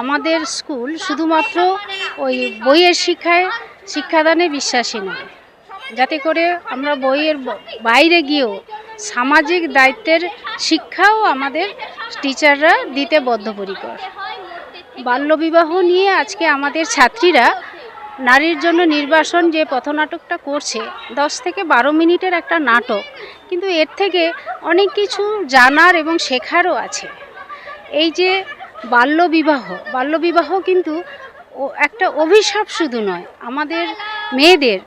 আমাদের স্কুল শুধুমাত্র ওই বইয়ের শিক্ষায় শিক্ষাদানে বিশ্বাসী নয়। যাতে করে আমরা বইয়ের বাইরে গিয়েও সামাজিক দায়িত্বের শিক্ষাও আমাদের টিচাররা দিতে বদ্ধপরিকর। বাল্যবিবাহ নিয়ে আজকে আমাদের ছাত্রীরা নারীর জন্য নির্বাসন যে পথনাটকটা করছে, দশ থেকে বারো মিনিটের একটা নাটক, কিন্তু এর থেকে অনেক কিছু জানার এবং শেখারও আছে। এই যে বাল্যবিবাহ। বাল্যবিবাহ কিন্তু একটা অভিশাপ শুধু নয়, আমাদের মেয়েদের,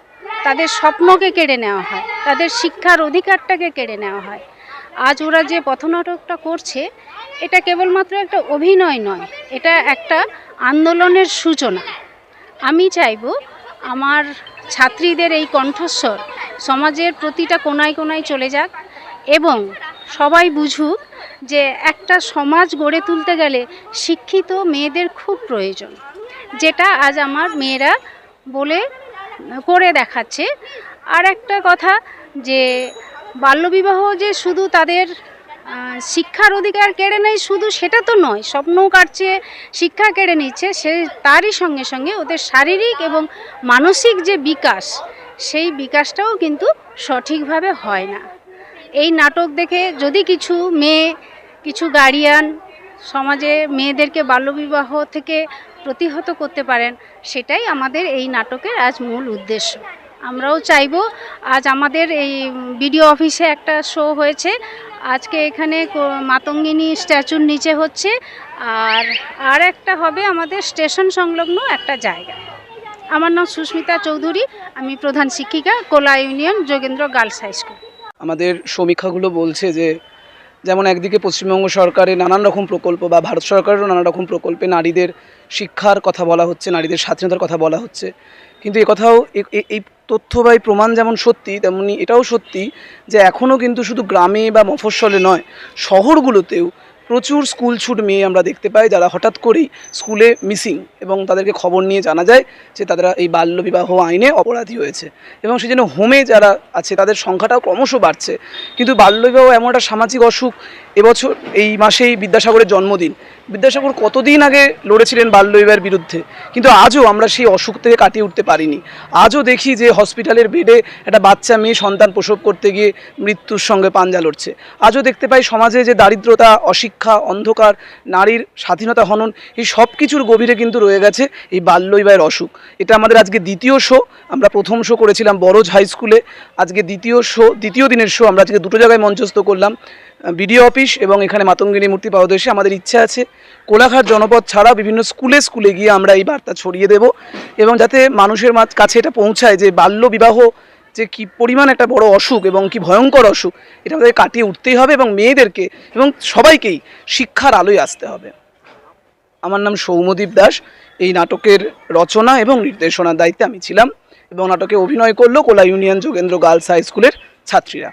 তাদের স্বপ্নকে কেড়ে নেওয়া হয়, তাদের শিক্ষার অধিকারটাকে কেড়ে নেওয়া হয়। আজ ওরা যে পথনাটকটা করছে, এটা কেবলমাত্র একটা অভিনয় নয়, এটা একটা আন্দোলনের সূচনা। আমি চাইব আমার ছাত্রীদের এই কণ্ঠস্বর সমাজের প্রতিটা কোনায় কোনায় চলে যাক এবং সবাই বুঝুক যে একটা সমাজ গড়ে তুলতে গেলে শিক্ষিত মেয়েদের খুব প্রয়োজন। যেটা আজ আমার মেয়েরা বলে, করে দেখাচ্ছে। আর একটা কথা যে, বাল্যবিবাহ যে শুধু তাদের শিক্ষার অধিকার কেড়ে নেয় শুধু সেটা তো নয় স্বপ্ন কাটছে, শিক্ষা কেড়ে নিচ্ছে, সে তারই সঙ্গে সঙ্গে ওদের শারীরিক এবং মানসিক যে বিকাশ, সেই বিকাশটাও কিন্তু সঠিকভাবে হয় না। এই নাটক দেখে যদি কিছু মেয়ে, কিছু গার্ডিয়ান সমাজে মেয়েদেরকে বাল্যবিবাহ থেকে প্রতিহত করতে পারেন, সেটাই আমাদের এই নাটকের আজ মূল উদ্দেশ্য। আমরাও চাইব আজ আমাদের এই বিডিও অফিসে একটা শো হয়েছে। আজকে এখানে মাতঙ্গিনী স্ট্যাচুর নিচে হচ্ছে। আর আর একটা হবে আমাদের স্টেশন সংলগ্ন একটা জায়গা। আমার নাম সুস্মিতা চৌধুরী, আমি প্রধান শিক্ষিকা, Kola union Jogendra girls high school. আমাদের সমীক্ষাগুলো বলছে যে যেমন একদিকে পশ্চিমবঙ্গ সরকারের নানান রকম প্রকল্প বা ভারত সরকারেরও নানা রকম প্রকল্পে নারীদের শিক্ষার কথা বলা হচ্ছে, নারীদের স্বাধীনতার কথা বলা হচ্ছে। কিন্তু এ- এই তথ্য বা এই প্রমাণ যেমন সত্যি, তেমনি এটাও সত্যি যে এখনও কিন্তু শুধু গ্রামে বা মফস্বলে নয়, শহরগুলোতেও প্রচুর স্কুল ছুট মেয়ে আমরা দেখতে পাই যারা হঠাৎ করেই স্কুলে মিসিং এবং তাদেরকে খবর নিয়ে জানা যায় যে তারা এই বাল্যবিবাহ আইনে অপরাধী হয়েছে এবং সেই জন্য হোমে যারা আছে তাদের সংখ্যাটাও ক্রমশ বাড়ছে। কিন্তু বাল্যবিবাহ এমন একটা সামাজিক অসুখ এবছর এই মাসেই বিদ্যাসাগরের জন্মদিন। বিদ্যাসাগর কতদিন আগে লড়েছিলেন বাল্যবিবাহের বিরুদ্ধে? কিন্তু আজও আমরা সেই অসুখ থেকে কাটিয়ে উঠতে পারিনি। আজও দেখি যে হসপিটালের বেডে একটা বাচ্চা মেয়ে সন্তান প্রসব করতে গিয়ে মৃত্যুর সঙ্গে পাঞ্জা লড়ছে। আজও দেখতে পাই সমাজে যে দারিদ্রতা, অশিক্ষা, অন্ধকার, নারীর স্বাধীনতা হনন, এই সব কিছুর গভীরে কিন্তু রয়ে গেছে এই বাল্যবিবাহের অসুখ। এটা আমাদের আজকে দ্বিতীয় শো, আমরা প্রথম শো করেছিলাম বড়জ হাই স্কুলে। আজকে দ্বিতীয় শো, দ্বিতীয় দিনের শো আমরা আজকে দুটো জায়গায় মঞ্চস্থ করলাম। বিডিও অফিস এবং এখানে মাতঙ্গিনী মূর্তি পাদদেশে আমাদের ইচ্ছা আছে। কোলাঘাট জনপদ ছাড়া বিভিন্ন স্কুলে স্কুলে গিয়ে আমরা এই বার্তা ছড়িয়ে দেব এবং যাতে মানুষের কাছে এটা পৌঁছায় যে বাল্য বিবাহ যে কি পরিমাণ একটা বড় অসুখ এবং কি ভয়ঙ্কর অসুখ, এটা আমাদের কাটিয়ে উঠতেই হবে এবং মেয়েদেরকে এবং সবাইকেই শিক্ষার আলোয় আসতে হবে। আমার নাম সৌমদীপ দাস, এই নাটকের রচনা এবং নির্দেশনার দায়িত্বে আমি ছিলাম এবং নাটকে অভিনয় করল Kola union Jogendra girls high স্কুলের ছাত্রীরা।